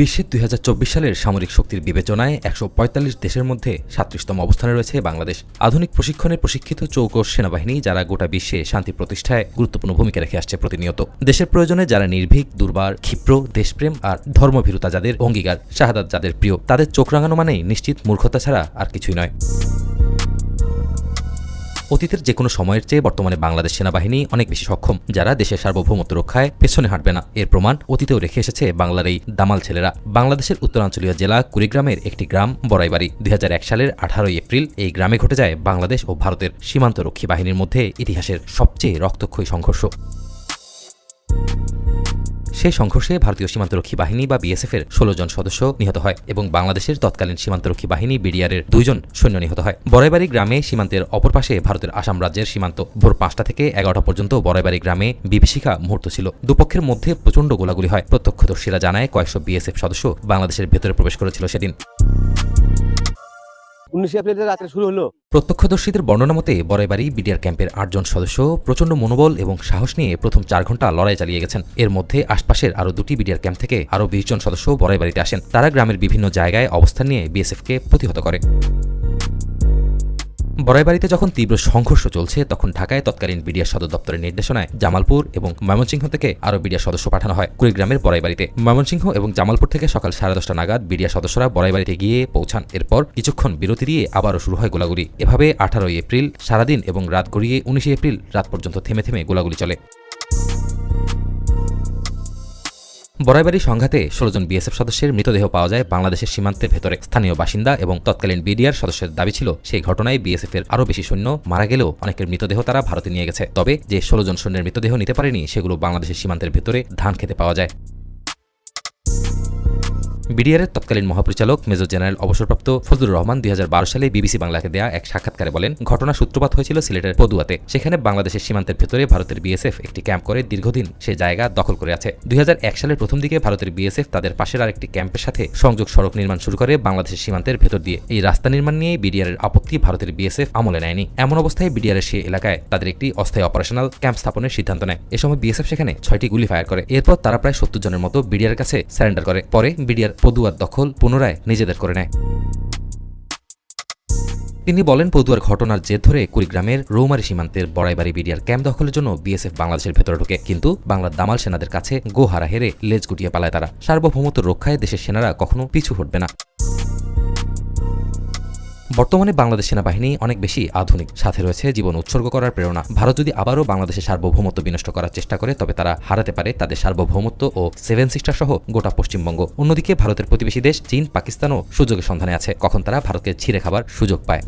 বিশ্বের দুই হাজার চব্বিশ সালের সামরিক শক্তির বিবেচনায় একশো পঁয়তাল্লিশ দেশের মধ্যে সাতত্রিশতম অবস্থানে রয়েছে বাংলাদেশ। আধুনিক প্রশিক্ষণে প্রশিক্ষিত চৌকস সেনাবাহিনী, যারা গোটা বিশ্বে শান্তি প্রতিষ্ঠায় গুরুত্বপূর্ণ ভূমিকা রেখে আসছে প্রতিনিয়ত। দেশের প্রয়োজনে যারা নির্ভীক, দুর্বার, ক্ষিপ্র, দেশপ্রেম আর ধর্মভীরতা যাদের অঙ্গীকার, শাহাদাত যাদের প্রিয়, তাদের চোখ রাঙানো মানেই নিশ্চিত মূর্খতা ছাড়া আর কিছুই নয়। অতীতের যে কোনো সময়ের চেয়ে বর্তমানে বাংলাদেশ সেনাবাহিনী অনেক বেশি সক্ষম, যারা দেশের সার্বভৌমত্ব রক্ষায় পেছনে হাঁটবে না। এর প্রমাণ অতীতেও রেখে এসেছে বাংলার এই দামাল ছেলেরা। বাংলাদেশের উত্তরাঞ্চলীয় জেলা কুড়িগ্রামের একটি গ্রাম, বড়াইবাড়ি। দুই হাজার এক সালের আঠারোই এপ্রিল এই গ্রামে ঘটে যায় বাংলাদেশ ও ভারতের সীমান্তরক্ষী বাহিনীর মধ্যে ইতিহাসের সবচেয়ে রক্তক্ষয়ী সংঘর্ষ। সেই সংঘর্ষে ভারতীয় সীমান্তরক্ষী বাহিনী বা বিএসএফ এর ষোলো জন সদস্য নিহত হয় এবং বাংলাদেশের তৎকালীন সীমান্তরক্ষী বাহিনী বিডিআরের দুইজন সৈন্য নিহত হয়। বড়াইবাড়ি গ্রামে সীমান্তের অপর পাশে ভারতের আসাম রাজ্যের সীমান্ত ভোর পাঁচটা থেকে এগারোটা পর্যন্ত বড়াইবাড়ি গ্রামে বিভীষিকা মুহূর্ত ছিল। দুপক্ষের মধ্যে প্রচণ্ড গোলাগুলি হয়। প্রত্যক্ষদর্শীরা জানায় কয়েকশো বিএসএফ সদস্য বাংলাদেশের ভেতরে প্রবেশ করেছিল সেদিন। উনিশে এপ্রিল রাত্রে শুরু হলো প্রত্যক্ষদর্শীদের বর্ণনা মতে বরাইবাড়ি বিডিআর ক্যাম্পের আটজন সদস্য প্রচণ্ড মনোবল এবং সাহস নিয়ে প্রথম চার ঘণ্টা লড়াই চালিয়ে গেছেন। এর মধ্যে আশপাশের আরও দুটি বিডিআর ক্যাম্প থেকে আরও বিশ জন সদস্য বরাইবাড়িতে আসেন। তারা গ্রামের বিভিন্ন জায়গায় অবস্থান নিয়ে বিএসএফকে প্রতিহত করে। বড়াইবাড়িতে যখন তীব্র সংঘর্ষ চলছে, তখন ঢাকায় তৎকালীন বিডিআর সদর দপ্তরের নির্দেশনায় জামালপুর এবং ময়মনসিংহ থেকে আরও বিডিআর সদস্য পাঠানো হয় কুড়িগ্রামের বড়াইবাড়িতে। ময়মনসিংহ এবং জামালপুর থেকে সকাল সাড়ে দশটা নাগাদ বিডিআর সদস্যরা বড়াইবাড়িতে গিয়ে পৌঁছান। এরপর কিছুক্ষণ বিরতি দিয়ে আবারও শুরু হয় গোলাগুলি। এভাবে আঠারোই এপ্রিল সারাদিন এবং রাত গড়িয়ে উনিশে এপ্রিল রাত পর্যন্ত থেমে থেমে গোলাগুলি চলে। বড়াইবাড়ি সংঘাতে ষোলো জন বিএসএফ সদস্যের মৃতদেহ পাওয়া যায় বাংলাদেশের সীমান্তের ভেতরে। স্থানীয় বাসিন্দা এবং তৎকালীন বিডিআর সদস্যের দাবি ছিল, সেই ঘটনায় বিএসএফ এর আরও বেশি সৈন্য মারা গেলেও অনেকের মৃতদেহ তারা ভারতে নিয়ে গেছে। তবে যে ষোলো জন সৈন্যের মৃতদেহ নিতে পারেনি, সেগুলো বাংলাদেশের সীমান্তের ভেতরে ধান খেতে পাওয়া যায়। বিডিআরের তৎকালীন মহাপরিচালক মেজর জেনারেল অবসরপ্রাপ্ত ফজলুর রহমান দুই হাজার বারো সালে বিবিসি বাংলাকে দেয়া এক সাক্ষাৎকারে বলেন, ঘটনা সূত্রপাত হয়েছিল সিলেটের পদুয়াতে। সেখানে বাংলাদেশের সীমান্তের ভেতরে ভারতের বিএসএফ একটি ক্যাম্প করে দীর্ঘদিন সে জায়গা দখল করে আছে। দুই হাজার এক সালের প্রথম দিকে ভারতের বিএসএফ তাদের পাশের আরেকটি ক্যাম্পের সাথে সংযোগ সড়ক নির্মাণ শুরু করে বাংলাদেশের সীমান্তের ভেতর দিয়ে। এই রাস্তা নির্মাণ নিয়ে বিডিআরের আপত্তি ভারতের বিএসএফ আমলে নেয়নি। এমন অবস্থায় বিডিআরের সে এলাকায় তাদের একটি অস্থায়ী অপারেশনাল ক্যাম্প স্থাপনের সিদ্ধান্ত নেয়। এ সময় বিএসএফ সেখানে ছয়টি গুলি ফায়ার করে। এরপর তারা প্রায় সত্তর জনের মতো বিডিআর কাছে স্যারেন্ডার করে। পরে বিডিআর পদুয়ার দখল পুনরায় নিজেদের করে নেয়। তিনি বলেন, পদুয়ার ঘটনার জের ধরে কুড়িগ্রামের রৌমারি সীমান্তের বড়াইবাড়ি বিড়িয়ার ক্যাম্প দখলের জন্য বিএসএফ বাংলাদেশের ভেতরে ঢোকে। কিন্তু বাংলার দামাল সেনাদের কাছে গোহারা হেরে লেজ গুটিয়ে পালায় তারা। সার্বভৌমত্ব রক্ষায় দেশের সেনারা কখনো পিছু হটবে না। বর্তমানে বাংলাদেশ সেনাবাহিনী অনেক বেশি আধুনিক, সাথে রয়েছে জীবন উৎসর্গ করার প্রেরণা। ভারত যদি আবারও বাংলাদেশের সার্বভৌমত্ব বিনষ্ট করার চেষ্টা করে, তবে তারা হারাতে পারে তাদের সার্বভৌমত্ব ও সেভেন সিস্টার সহ গোটা পশ্চিমবঙ্গ। অন্যদিকে ভারতের প্রতিবেশী দেশ, চীন, পাকিস্তানও সুযোগের সন্ধানে আছে, কখন তারা ভারতকে ছিঁড়ে খাবার সুযোগ পায়।